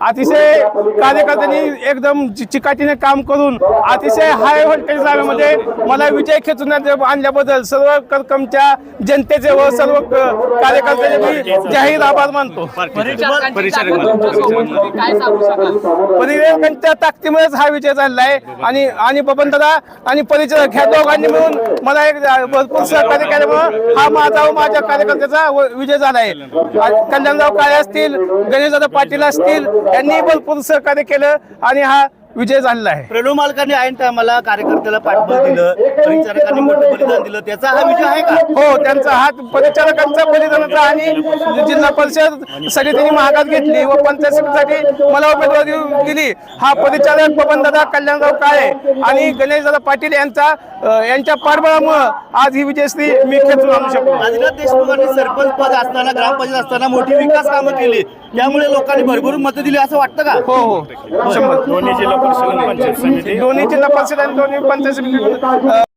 अतिशय कार्यकर्त्यांनी एकदम चिकाटीने काम करून अतिशय हाय व्होल्टेजमध्ये मला विजय खेचून आणल्याबद्दल सर्व करकमच्या जनतेचे व सर्व कार्यकर्त्यांचे मी जाहीर आभार मानतो. परिचारकांची परिचारकांच्या ताकदीमुळेच हा विजय झालेला आहे. आणि आणि बबनदादा आणि परिचारक ह्या दोघांनी मिळून मला एक भरपूर सहकार्य केल्यामुळे हा माझा व माझ्या कार्यकर्त्याचा व- विजय झाला आहे. कल्याणराव काळे असतील गणेशदादा पाटील असतील त्यांनी भरपूर सहकार्य केलं आणि हा विजय झालेला आहे. प्रणव मालकांनी ऐन टायमाला कार्यकर्त्याला पाठबळ दिलं परिचारकांनी मोठं बलिदान दिलं. त्याचा हा विजय आहे का? हो त्यांचा हात परिचारकांचा बलिदानाचा आणि जिल्हा परिषद सगळी त्यांनी महागात घेतली व पंचायत समितीसाठी मला उमेदवारी दिली. हा परिचारक बबनदादा कल्याणराव काळे आणि गणेशदादा पाटील यांचा यांच्या पाठबळामुळं आज ही विजयश्री मी खेचून आणू आदिनाथ देशमुखांनी सरपंच पद असताना ग्रामपंचायत असताना मोठी विकास कामं केली. त्यामुळे लोकांनी भरभरून मतं दिली असं वाटतं का? हो हो. शंभर. दोन्ही जिल्हा परिषद आणि पंचायत समिती. दोन्ही जिल्हा परिषद आणि दोन्ही पंचायत समिती.